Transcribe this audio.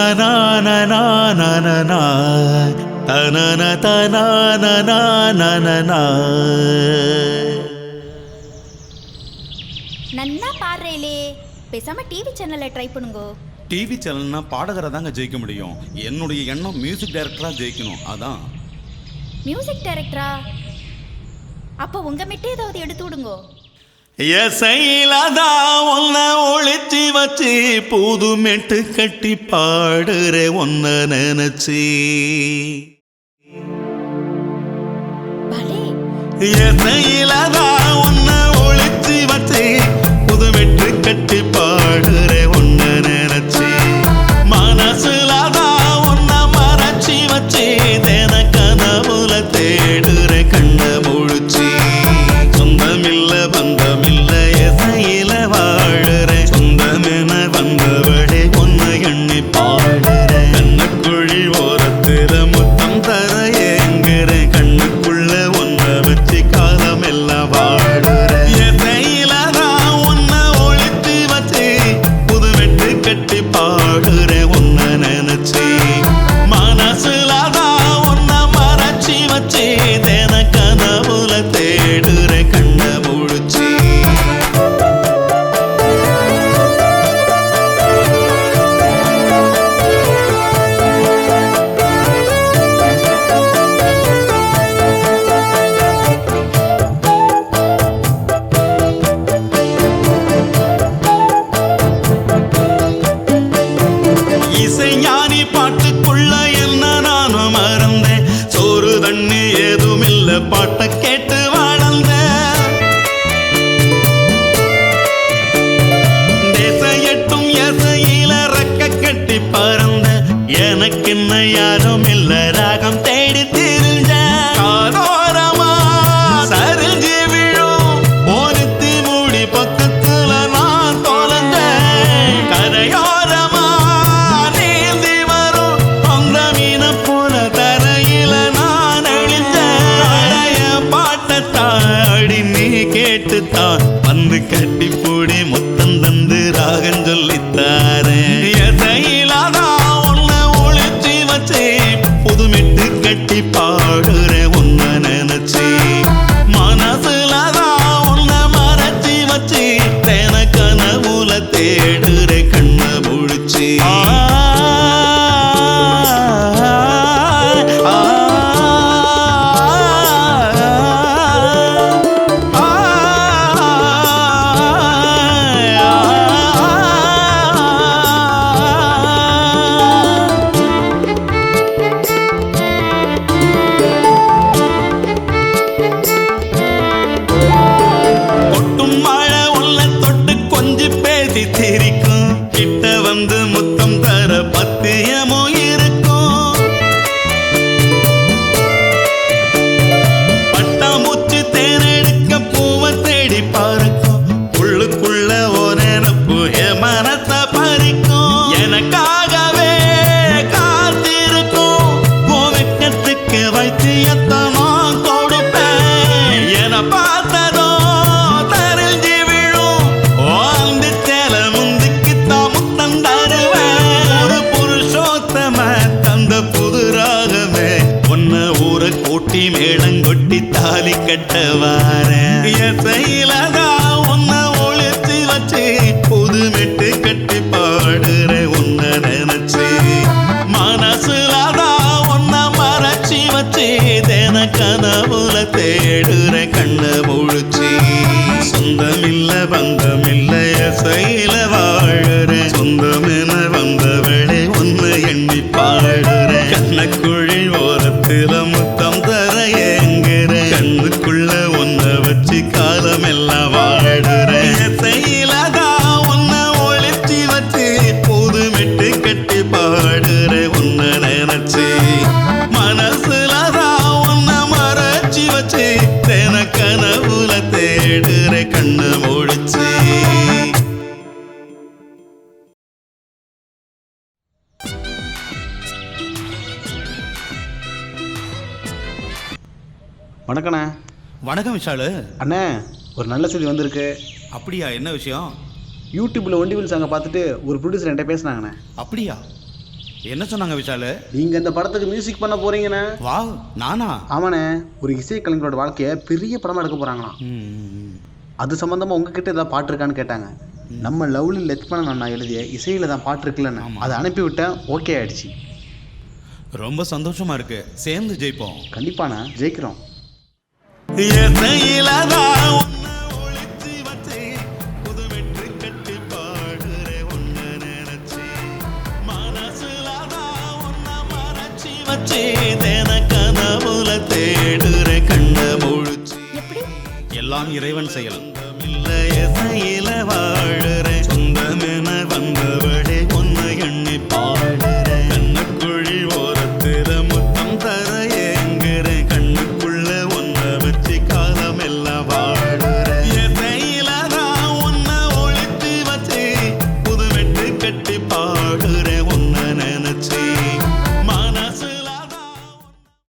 தனானனானனா தனன தனானனானனா நன்னா பாடுறேலே பேசாம டிவி சேனல்ல ட்ரை பண்ணுங்க. டிவி சேனல்னா பாடகரை தாங்க ஜெயிக்க முடியும். என்னுடைய எண்ணம் மியூசிக் டைரக்டரா ஜெயிக்கணும். அதான். மியூசிக் டைரக்டரா அப்போ உங்க மிட்டே ஏதாவது எடுத்து விடுங்கோ. எசையிலதான் உன்னை ஒளிச்சு வச்சு புது மெட்டு கட்டி பாடுற ஒன்ன நினைச்சு. பலே எசையிலதான் உன்னை ஒளிச்சு வச்சு புது மெட்டு கட்டி பாடுற பாட்டை கேட்டு வாழ்ந்த தேச எட்டும் எசையில ரக்க கட்டி பறந்த எனக்கு என்ன யாரும் இல்ல. ராகம் தேடி தெரிஞ்ச வந்து கட்டி முத்தம் தாலி கட்ட வார எசையிலதான் உன்ன ஒழித்து வச்சு புது மெட்டு கட்டி பாடுற உன்ன நினைச்சு. மனசுலதா உன்ன மறைச்சி வச்சு தின கனவுல தேடுற கண்ண முழிச்சு. சொந்தமில்ல பந்தமில்ல எசையில வாழற. சொந்தமென வந்தவளே உன்னை எண்ணி பாடுற. கண்ணக்குள் முடிச்சு. வணக்கண்ணே. வணக்கம் விஷாலு. அண்ணே ஒரு நல்ல செய்தி வந்திருக்கு. அப்படியா என்ன விஷயம்? யூடியூப்பில் ஒண்டிவில் சாங்கை பார்த்துட்டு ஒரு ப்ரொடியூசர் என்கிட்ட பேசினாங்கண்ணே. அப்படியா? என்ன சொன்னாங்க விஷாலு? நீங்க இந்த படத்துக்கு மியூசிக் பண்ண போறீங்கண்ணே. வா நானா? ஆமாண்ணே ஒரு இசை கலைஞரோட வாழ்க்கையை பெரிய படமா எடுக்க போறாங்களாம். ம், அது சம்பந்தமா உங்ககிட்ட ஏதாவது பாட்டு இருக்கான்னு கேட்டாங்க. நம்ம லவ்லி லட்சுமணன் அண்ணா எழுதிய இசையில தான் பாட்டு இருக்குல்லண்ணே. அதை அனுப்பி விட்டேன் ஓகே ஆயிடுச்சு. ரொம்ப சந்தோஷமா இருக்கு. சேர்ந்து ஜெயிப்போம். கண்டிப்பாண்ணே ஜெயிக்கிறோம். எசையிலதான் எல்லாம் இறைவன் செயல். சொந்தமென வந்தவளே ஒன்று எண்ணி பாடுற. கண்ணுக்குழி ஓரத்தில் முத்தம் தர ஏங்குற. கண்ணுக்குள்ள ஒன்றை வச்சு காலம் எல்லாம் வாழ